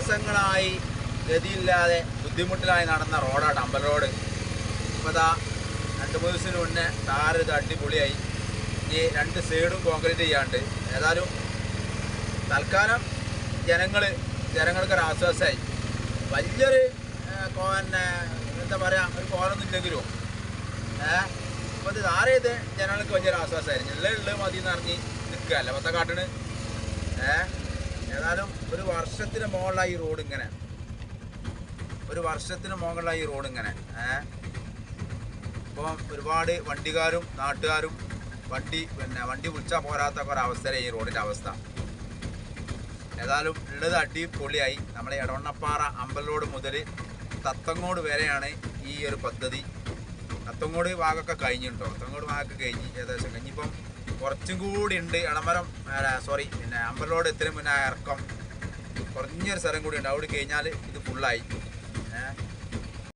മാസങ്ങളായി ഗതിയില്ലാതെ ബുദ്ധിമുട്ടിലായി നടന്ന റോഡാണ് ടമ്പൽ റോഡ്. ഇപ്പോൾ രണ്ട് മൂന്ന് ദിവസത്തിന് മുന്നേ താറ് ഇത് അടിപൊളിയായി. ഇനി രണ്ട് സൈഡും കോൺക്രീറ്റ് ചെയ്യാണ്ട്. ഏതായാലും തൽക്കാലം ജനങ്ങൾ ജനങ്ങൾക്കൊരു ആശ്വാസമായി വലിയൊരു പിന്നെ എന്താ പറയുക ഒരു കോലൊന്നും ഇല്ലെങ്കിലും ഏഹ് അപ്പോൾ ഇത് ആരേത് ജനങ്ങൾക്ക് വലിയൊരു ആശ്വാസമായിരുന്നു ഉള്ള ഉള്ളത് മതി എന്ന് അറിഞ്ഞ് നിൽക്കുക അല്ല കാട്ടിന് ഏഹ് ഏതായാലും ഒരു വർഷത്തിന് മുകളിലായി റോഡ് ഇങ്ങനെ. ഒരു വർഷത്തിന് മുകളിലായി റോഡ് ഇങ്ങനെ. ഇപ്പം ഒരുപാട് വണ്ടിക്കാരും നാട്ടുകാരും വണ്ടി പിന്നെ വണ്ടി വിളിച്ചാൽ പോരാത്ത ഒരവസ്ഥയിലാണ് ഈ റോഡിന്റെ അവസ്ഥ. ഏതായാലും ഉള്ളത് അടിപൊളിയായി. നമ്മളെ എടവണ്ണപ്പാറ അമ്പലോട് മുതൽ തത്തങ്ങോട് വരെയാണ് ഈ ഒരു പദ്ധതി. തത്തങ്ങോട് ഭാഗമൊക്കെ കഴിഞ്ഞിട്ടുണ്ടോ? തത്തങ്ങോട് ഭാഗമൊക്കെ കഴിഞ്ഞ് ഏകദേശം കഴിഞ്ഞിപ്പം കുറച്ചും കൂടി ഉണ്ട്. ഇളമരം സോറി പിന്നെ അമ്പലോട് എത്തിനും മുന്നേ ഇറക്കം കുറഞ്ഞൊരു സ്ഥലം കൂടി ഉണ്ട്. അവിടെ കഴിഞ്ഞാൽ ഇത് ഫുള്ളായി